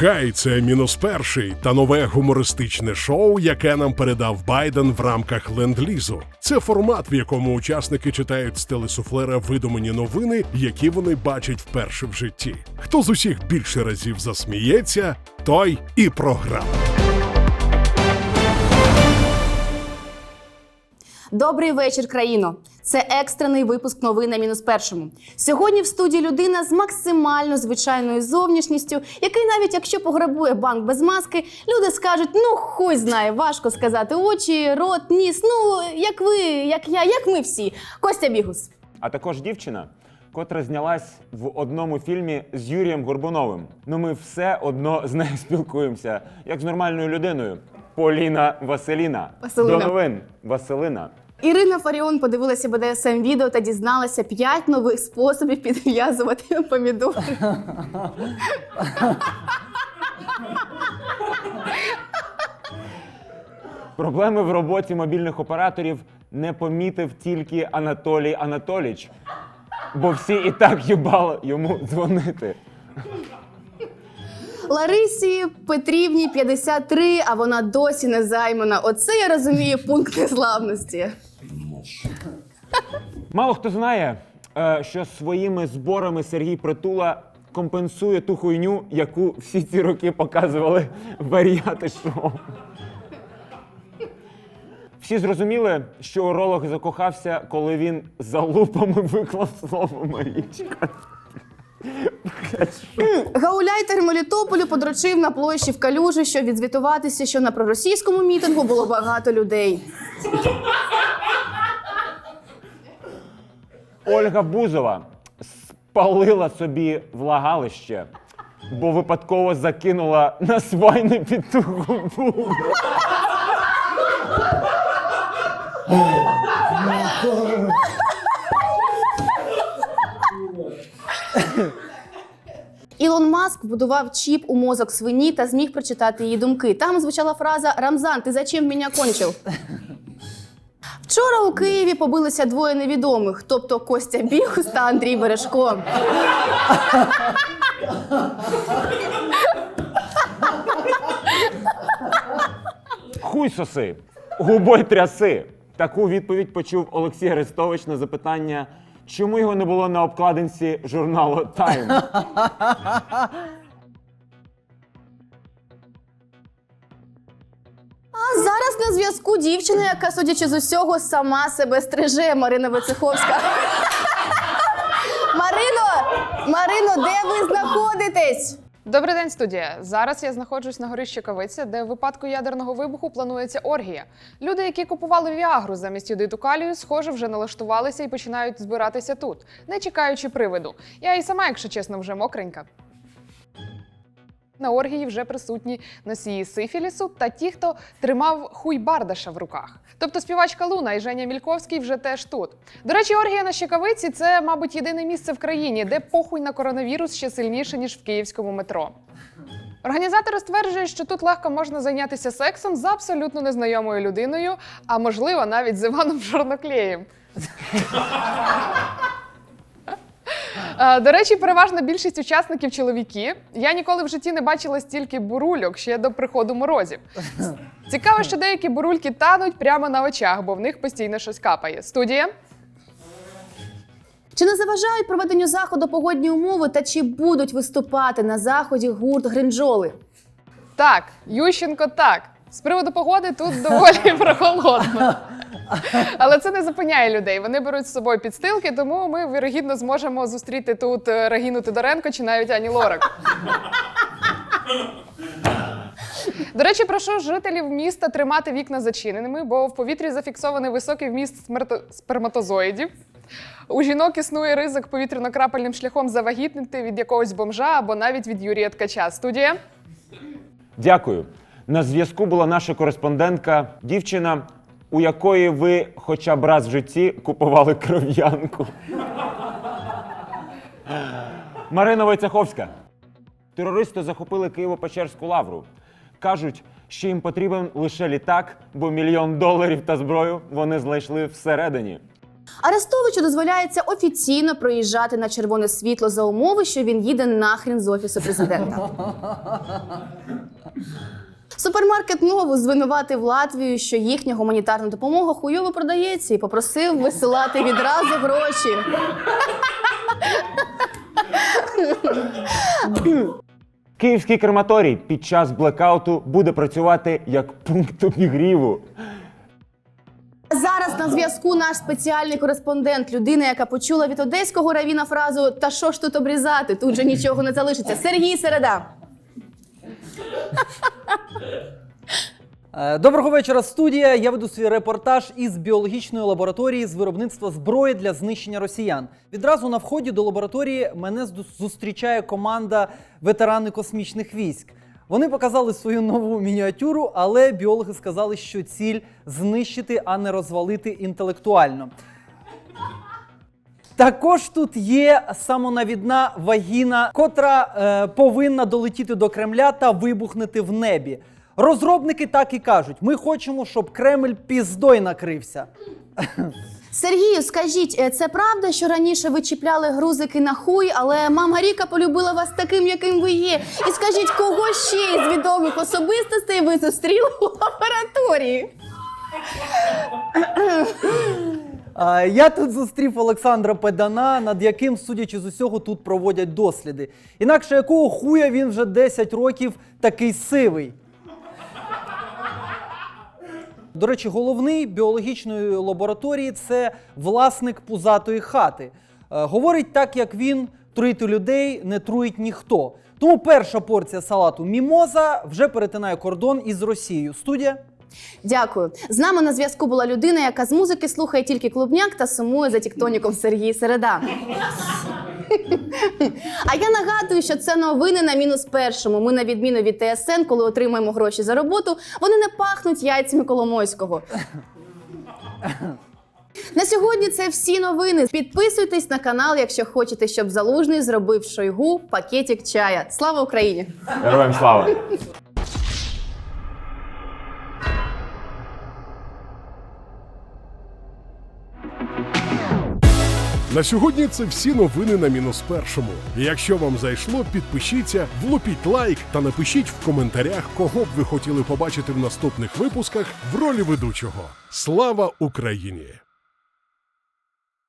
Хай це мінус перший та нове гумористичне шоу, яке нам передав Байден в рамках ленд-лізу. Це формат, в якому учасники читають з телесуфлера видумані новини, які вони бачать вперше в житті. Хто з усіх більше разів засміється, той і програв. Добрий вечір, країно. Це екстрений випуск новин мінус першому. Сьогодні в студії людина з максимально звичайною зовнішністю, який навіть якщо пограбує банк без маски, люди скажуть: ну хуй знає, важко сказати очі, рот, ніс. Ну як ви, як я, як ми всі. Костя Бігус. а також дівчина, котра знялась в одному фільмі з Юрієм Горбуновим. Ну ми все одно з нею спілкуємося, як з нормальною людиною. Поліна Василіна. Василина. До новин Василина. Ірина Фаріон подивилася БДСМ відео та дізналася 5 нових способів підв'язувати помідори. Проблеми в роботі мобільних операторів не помітив тільки Анатолій Анатоліч, бо всі і так їбали йому дзвонити. Ларисі Петрівні 53, а вона досі не займана. Оце я розумію пункт незламності. Мало хто знає, е, що своїми зборами Сергій Притула компенсує ту хуйню, яку всі ці роки показували варіати шоу. Всі зрозуміли, що уролог закохався, коли він за лупами виклав слово Марічка. Гауляйтер Мелітополю подрочив на площі в калюжі, щоб відзвітуватися, що на проросійському мітингу було багато людей. Ольга Бузова спалила собі влагалище, бо випадково закинула на свайну під Маск вбудував чіп у мозок свині та зміг прочитати її думки. Там звучала фраза Рамзан, ти зачем мене кончив? Вчора у Києві побилися двоє невідомих, тобто Костя Бігус та Андрій Бережко. Хуй соси, губой тряси. Таку відповідь почув Олексій Арестович на запитання, чому його не було на обкладинці журналу Time? А зараз на зв'язку дівчина, яка, судячи з усього, сама себе стриже Марина Вицеховська. Марино! Марино, де ви знаходитесь? Добрий день, студія. Зараз я знаходжусь на горищі Кавиця, де в випадку ядерного вибуху планується оргія. Люди, які купували віагру замість юдиту калію, схоже, вже налаштувалися і починають збиратися тут, не чекаючи привиду. Я і сама, якщо чесно, вже мокренька. На оргії вже присутні носії сифілісу та ті, хто тримав хуй бардаша в руках. Тобто співачка Луна і Женя Мільковський вже теж тут. До речі, оргія на Щекавиці це, мабуть, єдине місце в країні, де похуй на коронавірус ще сильніше, ніж в київському метро. Організатори стверджують, що тут легко можна зайнятися сексом з абсолютно незнайомою людиною, а можливо, навіть з Іваном Жорноклеєм. Е, До речі, переважна більшість учасників чоловіки. Я ніколи в житті не бачила стільки бурульок ще до приходу морозів. Цікаво, що деякі бурульки тануть прямо на очах, бо в них постійно щось капає. Студія. Чи не заважають проведенню заходу погодні умови та чи будуть виступати на заході гурт Гринджоли? Так, Ющенко, так. З приводу погоди тут доволі прохолодно. Але це не зупиняє людей. Вони беруть з собою підстилки, тому ми вірогідно зможемо зустріти тут е, Регіну Тодоренко чи навіть Ані Лорак. До речі, прошу жителів міста тримати вікна зачиненими, бо в повітрі зафіксований високий вміст смерто- сперматозоїдів. У жінок існує ризик повітряно-крапельним шляхом завагітнити від якогось бомжа або навіть від Юрія Ткача. Студія. Дякую. На зв'язку була наша кореспондентка, дівчина, у якої ви хоча б раз в житті купували кров'янку. Марина Войцеховська. Терористи захопили Києво-Печерську лавру. Кажуть, що їм потрібен лише літак, бо мільйон доларів та зброю вони знайшли всередині. Арестовичу дозволяється офіційно проїжджати на червоне світло за умови, що він їде нахрін з офісу президента. Супермаркет Нову звинуватив Латвію, що їхня гуманітарна допомога хуйово продається, і попросив висилати відразу гроші. Київський крематорій під час блекауту буде працювати як пункт обігріву. Зараз на зв'язку наш спеціальний кореспондент, людина, яка почула від одеського равіна фразу Та що ж тут обрізати? Тут же нічого не залишиться. Сергій Середа. Е, Доброго вечора, студія. Я веду свій репортаж із біологічної лабораторії з виробництва зброї для знищення росіян. Відразу на вході до лабораторії мене зустрічає команда ветерани космічних військ. Вони показали свою нову мініатюру, але біологи сказали, що ціль знищити, а не розвалити інтелектуально. Також тут є самонавідна вагіна, котра е, повинна долетіти до Кремля та вибухнути в небі. Розробники так і кажуть: ми хочемо, щоб Кремль піздой накрився. Сергію, скажіть, е, це правда, що раніше ви чіпляли грузики на хуй, але мама Ріка полюбила вас таким, яким ви є? І скажіть, кого ще із відомих особистостей ви зустріли у лабораторії? Я тут зустрів Олександра Педана, над яким, судячи з усього, тут проводять досліди. Інакше якого хуя він вже 10 років такий сивий. До речі, головний біологічної лабораторії це власник пузатої хати. Е, говорить так, як він труїти людей не труїть ніхто. Тому перша порція салату мімоза вже перетинає кордон із Росією. Студія. Дякую. З нами на зв'язку була людина, яка з музики слухає тільки клубняк та сумує за тіктоніком Сергій Середа. А я нагадую, що це новини на мінус першому. Ми, на відміну від ТСН, коли отримуємо гроші за роботу, вони не пахнуть яйцями Коломойського. На сьогодні це всі новини. Підписуйтесь на канал, якщо хочете, щоб залужний зробив шойгу пакетик чая. Слава Україні! Героям слава! На сьогодні це всі новини на мінус першому. Якщо вам зайшло, підпишіться, влупіть лайк та напишіть в коментарях, кого б ви хотіли побачити в наступних випусках в ролі ведучого. Слава Україні!